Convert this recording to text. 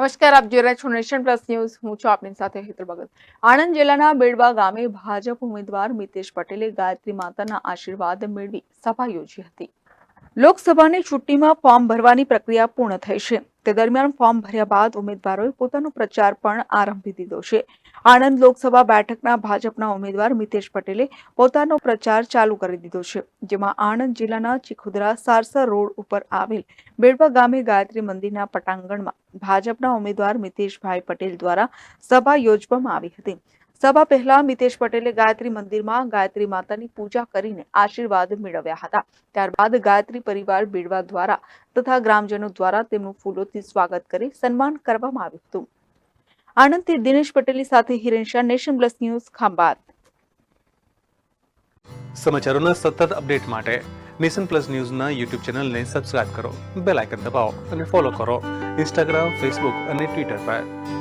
નમસ્કાર, આપ જોઈ રહ્યા છો નેશન પ્લસ ન્યૂઝ. હું છું આપની સાથે હેતલ ભગત. આણંદ જિલ્લાના બેડવા ગામે ભાજપ ઉમેદવાર મિતેશ પટેલે ગાયત્રી માતાના આશીર્વાદ મેળવી સભા યોજી હતી. લોકસભાની ચૂંટણીમાં ફોર્મ ભરવાની પ્રક્રિયા પૂર્ણ થઈ છે. તે દરમિયાન ફોર્મ ભર્યા બાદ ઉમેદવારોએ પોતાનો પ્રચાર પણ આરંભી દીધો છે. આણંદ લોકસભા બેઠકના ભાજપના ઉમેદવાર મિતેશ પટેલે પોતાનો પ્રચાર ચાલુ કરી દીધો છે, જેમાં આણંદ જિલ્લાના ચીખુદરા સારસર રોડ ઉપર આવેલ બેડવા ગામે ગાયત્રી મંદિરના પટાંગણમાં ભાજપના ઉમેદવાર મિતેશભાઈ પટેલ દ્વારા સભા યોજવામાં આવી હતી. સભા પહેલા મિતેશ પટેલે ગાયત્રી મંદિરમાં ગાયત્રી માતાની પૂજા કરીને આશીર્વાદ મેળવ્યા હતા. ત્યારબાદ ગાયત્રી પરિવાર બેડવા દ્વારા તથા ગ્રામજનો દ્વારા તેમનું ફૂલોથી સ્વાગત કરી સન્માન કરવામાં આવ્યું હતું. આણંદથી દિનેશ પટેલની સાથે Hiren Shah nation plus news Khambhat સમાચારોના સતત અપડેટ માટે નેશન પ્લસ ન્યૂઝના યુટ્યુબ ચેનલને સબસ્ક્રાઇબ કરો, બેલ આઇકન દબાવો અને ફોલો કરો. ઇન્સ્ટાગ્રામ, ફેસબુક અને ટ્વિટર પર.